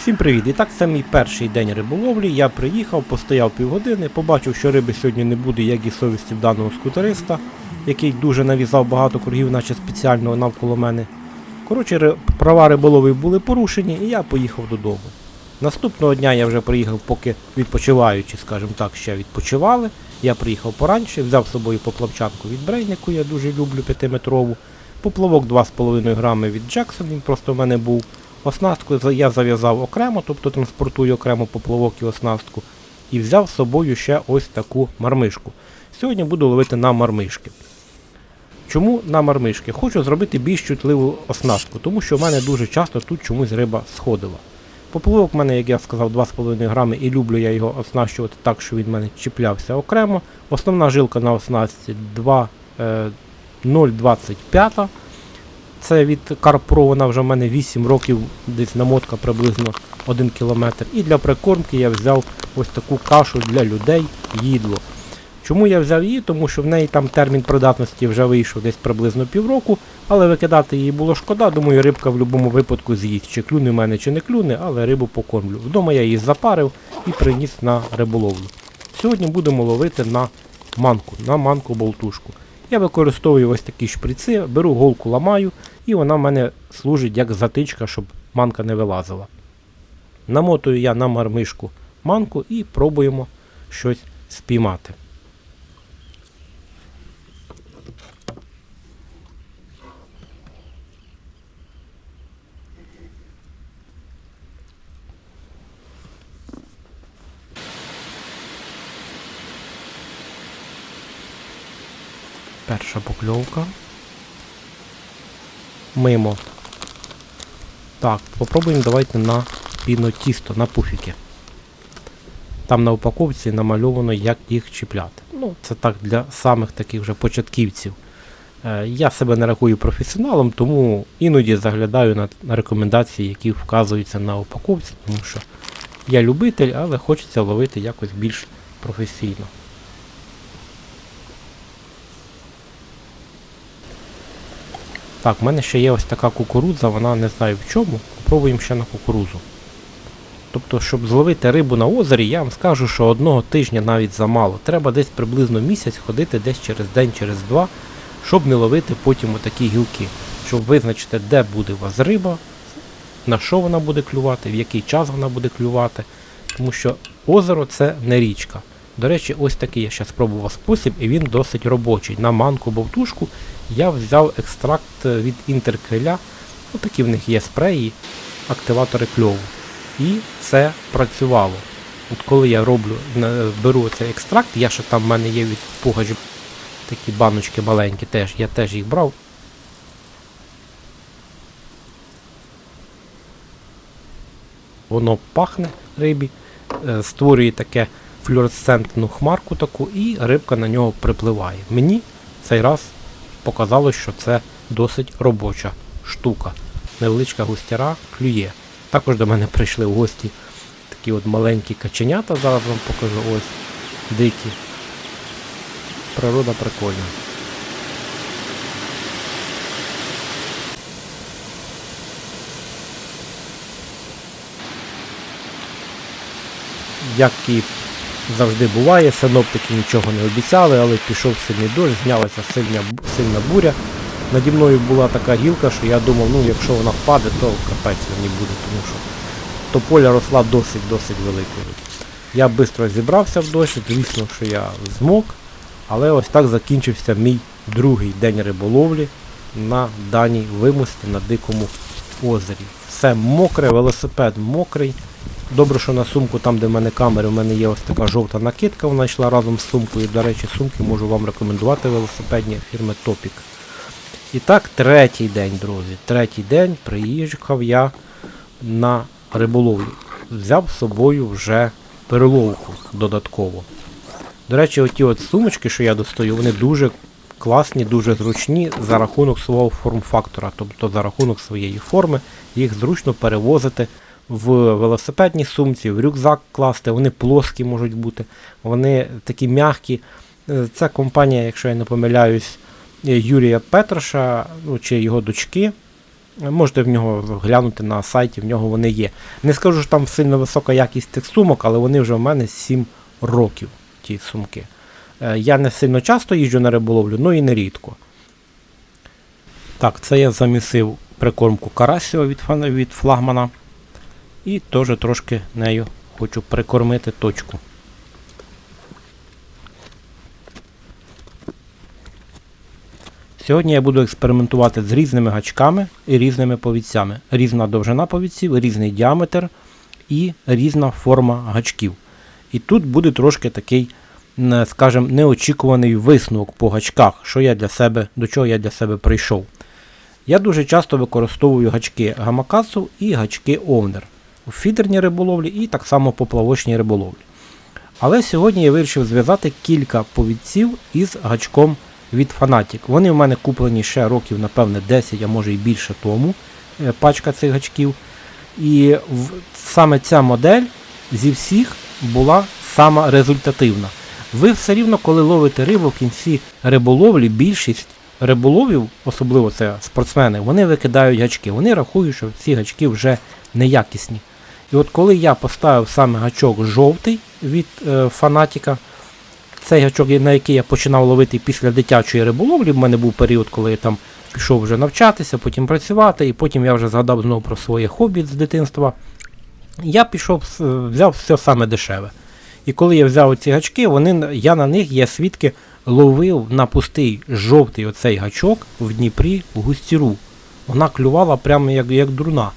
Всім привіт! І так це мій перший день риболовлі. Я приїхав, постояв півгодини, побачив, що риби сьогодні не буде, як і совісті в даного скутериста, який дуже навізав багато кругів, наче спеціально навколо мене. Коротше, права риболовів були порушені, і я поїхав додому. Наступного дня я вже приїхав, поки відпочиваючи, скажімо так, ще відпочивали. Я приїхав поранше, взяв з собою поплавчанку від брейнику, я дуже люблю 5-метрову. Поплавок 2,5 грами від Джексон, він просто в мене був. Оснастку я зав'язав окремо, тобто транспортую окремо поплавок і оснастку. І взяв з собою ще ось таку мармишку. Сьогодні буду ловити на мармишки. Чому на мармишки? Хочу зробити більш чутливу оснастку, тому що в мене дуже часто тут чомусь риба сходила. Поплавок в мене, як я сказав, 2,5 грами і люблю я його оснащувати так, що він в мене чіплявся окремо. Основна жилка на оснастці 2, е, 0,25. Це від CarPro, вона вже в мене 8 років, десь намотка приблизно 1 км. І для прикормки я взяв ось таку кашу для людей їдло. Чому я взяв її? Тому що в неї там термін придатності вже вийшов десь приблизно півроку, але викидати її було шкода. Думаю, рибка в будь-якому випадку з'їсть. Чи клюне в мене, чи не клюне, але рибу покормлю. Вдома я її запарив і приніс на риболовлю. Сьогодні будемо ловити на манку, на манку болтушку. Я використовую ось такі шприци, беру голку ламаю, і вона в мене служить як затичка, щоб манка не вилазила. Намотую я на мармишку манку і пробуємо щось спіймати. Перша покльовка. Мимо. Так, попробуємо давайте на пінотісто, на пуфіки. Там на упаковці намальовано, як їх чіпляти. Ну, це так для самих таких вже початківців. Е, я себе не рахую професіоналом, тому іноді заглядаю на рекомендації, які вказуються на упаковці, тому що я любитель, але хочеться ловити якось більш професійно. Так, в мене ще є ось така кукурудза, вона не знаю в чому. Попробуємо ще на кукурузу. Тобто, щоб зловити рибу на озері, я вам скажу, що одного тижня навіть замало. Треба десь приблизно місяць ходити десь через день, через два, щоб не ловити потім отакі гілки. Щоб визначити, де буде у вас риба, на що вона буде клювати, в який час вона буде клювати. Тому що озеро це не річка. До речі, ось такий я ще спробував спосіб, і він досить робочий. На манку бовтушку я взяв екстракт е, від інтеркриля. Ну, такі в них є спреї, активатори кльову. І це працювало. От коли я роблю, беру цей екстракт, я ще там в мене є від пугажів такі баночки маленькі теж, я теж їх брав. Воно пахне рибі, е, створює таке флюоресцентну хмарку таку, і рибка на нього припливає. Мені цей раз показалось, що це досить робоча штука. Невеличка густяра клює. Також до мене прийшли в гості такі от маленькі каченята, зараз вам покажу ось дикі. Природа прикольна. Як і завжди буває, синоптики нічого не обіцяли, але пішов сильний дощ, знялася сильна, сильна буря. Наді мною була така гілка, що я думав, ну якщо вона впаде, то капець мені буде, тому що тополя росла досить-досить великою. Я швидко зібрався в дощ, звісно, що я змок, але ось так закінчився мій другий день риболовлі на даній вимості на дикому озері. Все мокре, велосипед мокрий. Добре, що на сумку, там де в мене камери, в мене є ось така жовта накидка, вона йшла разом з сумкою. До речі, сумки можу вам рекомендувати велосипедні фірми Topic. І так, третій день, друзі. Третій день приїхав я на риболовлю. Взяв з собою вже переловку додатково. До речі, оті от сумочки, що я достаю, вони дуже класні, дуже зручні за рахунок свого форм-фактора, тобто за рахунок своєї форми, їх зручно перевозити в велосипедній сумці, в рюкзак класти, вони плоскі можуть бути, вони такі м'які. Е, Це компанія, якщо я не помиляюсь, е, Юрія Петроша, ну, чи його дочки. Можете в нього глянути на сайті, в нього вони є. Не скажу, що там сильно висока якість тих сумок, але вони вже в мене 7 років, ті сумки. Е, Я не сильно часто їжджу на риболовлю, ну і не рідко. Так, це я замісив прикормку карасіо від, від флагмана. І теж трошки нею хочу прикормити точку. Сьогодні я буду експериментувати з різними гачками і різними повідцями. Різна довжина повідців, різний діаметр і різна форма гачків. І тут буде трошки такий, скажімо, неочікуваний висновок по гачках, що я для себе, до чого я для себе прийшов. Я дуже часто використовую гачки гамакасу і гачки овнер у фідерній риболовлі і так само поплавочній риболовлі. Але сьогодні я вирішив зв'язати кілька повідців із гачком від Fanatic. Вони в мене куплені ще років, напевне, 10, а може і більше тому. е, Пачка цих гачків. І саме ця модель зі всіх була сама результативна. Ви все рівно, коли ловите рибу в кінці риболовлі, більшість риболовів, особливо це спортсмени, вони викидають гачки. Вони рахують, що ці гачки вже неякісні. І от коли я поставив саме гачок жовтий від е, фанатіка, цей гачок, на який я починав ловити після дитячої риболовлі, в мене був період, коли я там пішов вже навчатися, потім працювати, і потім я вже згадав знову про своє хобі з дитинства. Я пішов, взяв все саме дешеве. І коли я взяв ці гачки, вони, я на них, я свідки, ловив на пустий жовтий оцей гачок в Дніпрі в густіру. Вона клювала прямо як, як дурна.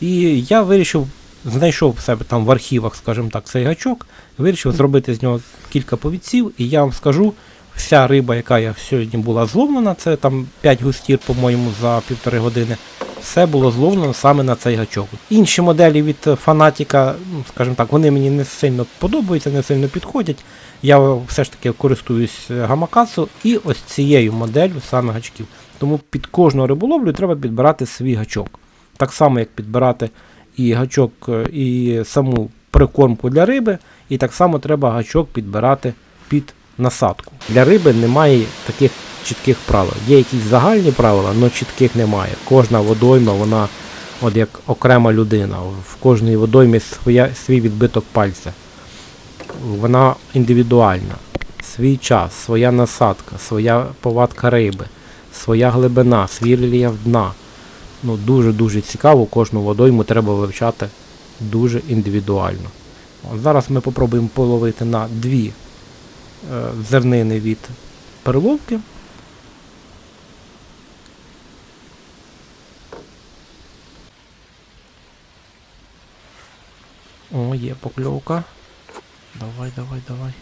І я вирішив, знайшов в себе там в архівах, скажімо так, цей гачок, вирішив зробити з нього кілька повідців, і я вам скажу, вся риба, яка я сьогодні була зловлена, це там 5 густір, по-моєму, за півтори години, все було зловлено саме на цей гачок. Інші моделі від фанатіка, ну, скажімо так, вони мені не сильно подобаються, не сильно підходять. Я все ж таки користуюсь е, гамакасу і ось цією моделлю саме гачків. Тому під кожну риболовлю треба підбирати свій гачок. Так само, як підбирати і гачок, е, і саму прикормку для риби, і так само треба гачок підбирати під насадку. Для риби немає таких чітких правил. Є якісь загальні правила, але чітких немає. Кожна водойма, вона от як окрема людина. В кожній водоймі своя, свій відбиток пальця. Вона індивідуальна. Свій час, своя насадка, своя повадка риби, своя глибина, свій рельєф дна. Ну, дуже-дуже цікаво, кожну водойму треба вивчати дуже індивідуально. От зараз ми попробуємо половити на дві е, зернини від перловки. О, є покльовка. Давай, давай, давай.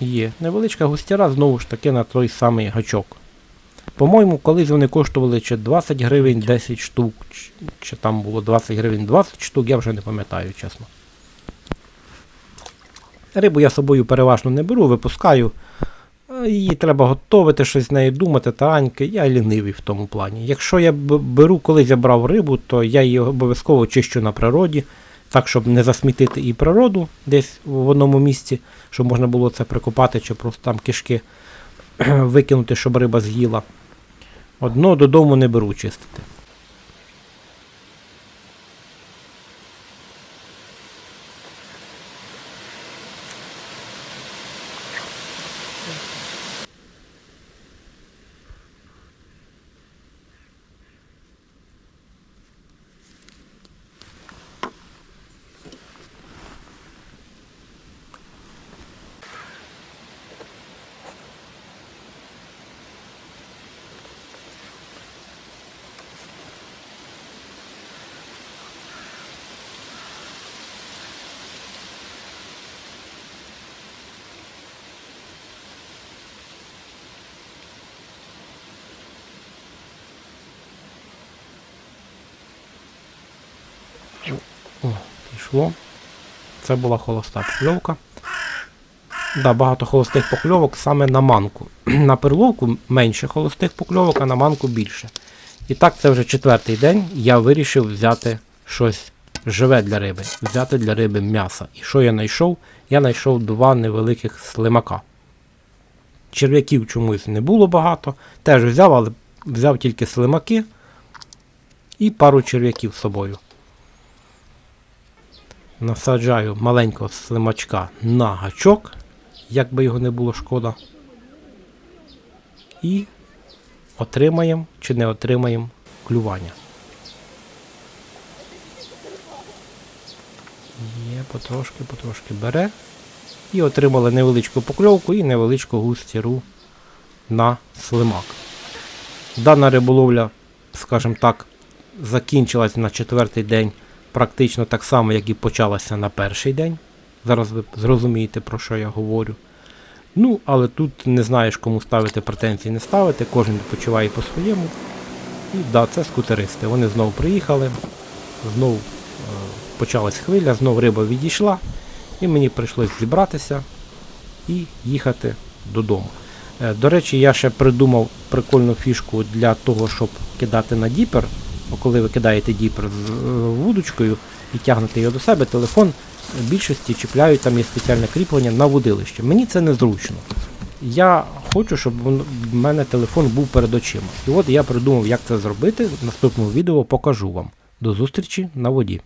Є. Невеличка густяра знову ж таки на той самий гачок. По-моєму, колись вони коштували чи 20 гривень 10 штук, чи, там було 20 гривень 20 штук, я вже не пам'ятаю, чесно. Рибу я собою переважно не беру, випускаю. Е, Її треба готувати, щось з нею думати, тараньки. Я лінивий в тому плані. Якщо я беру, колись я брав рибу, то я її обов'язково чищу на природі, так, щоб не засмітити і природу десь в одному місці, щоб можна було це прикопати чи просто там кишки викинути, щоб риба з'їла. Одно додому не беру чистити. Пішло. Це була холоста покльовка. Да, багато холостих покльовок саме на манку. На перловку менше холостих покльовок, а на манку більше. І так, це вже четвертий день. Я вирішив взяти щось живе для риби, взяти для риби м'яса. І що я знайшов? Я знайшов два невеликих слимака. Черв'яків чомусь не було багато. Теж взяв, але взяв тільки слимаки і пару черв'яків з собою. Насаджаю маленького слимачка на гачок, як би його не було шкода. І отримаємо чи не отримаємо клювання. Є, потрошки, потрошки бере. І отримали невеличку покльовку і невеличку густіру на слимак. Дана риболовля, скажімо так, закінчилась на четвертий день практично так само, як і почалася на перший день. Зараз ви зрозумієте, про що я говорю. Ну, але тут не знаєш, кому ставити претензії, не ставити, кожен відпочиває по-своєму. І да, це скутеристи. Вони знову приїхали, знову е, почалась хвиля, знову риба відійшла, і мені прийшлось зібратися і їхати додому. Е, До речі, я ще придумав прикольну фішку для того, щоб кидати на діпер. Коли ви кидаєте діпер з вудочкою і тягнете його до себе, телефон в більшості чіпляють, там є спеціальне кріплення на вудилище. Мені це незручно. Я хочу, щоб в мене телефон був перед очима. І от я придумав, як це зробити. В наступному відео покажу вам. До зустрічі на воді.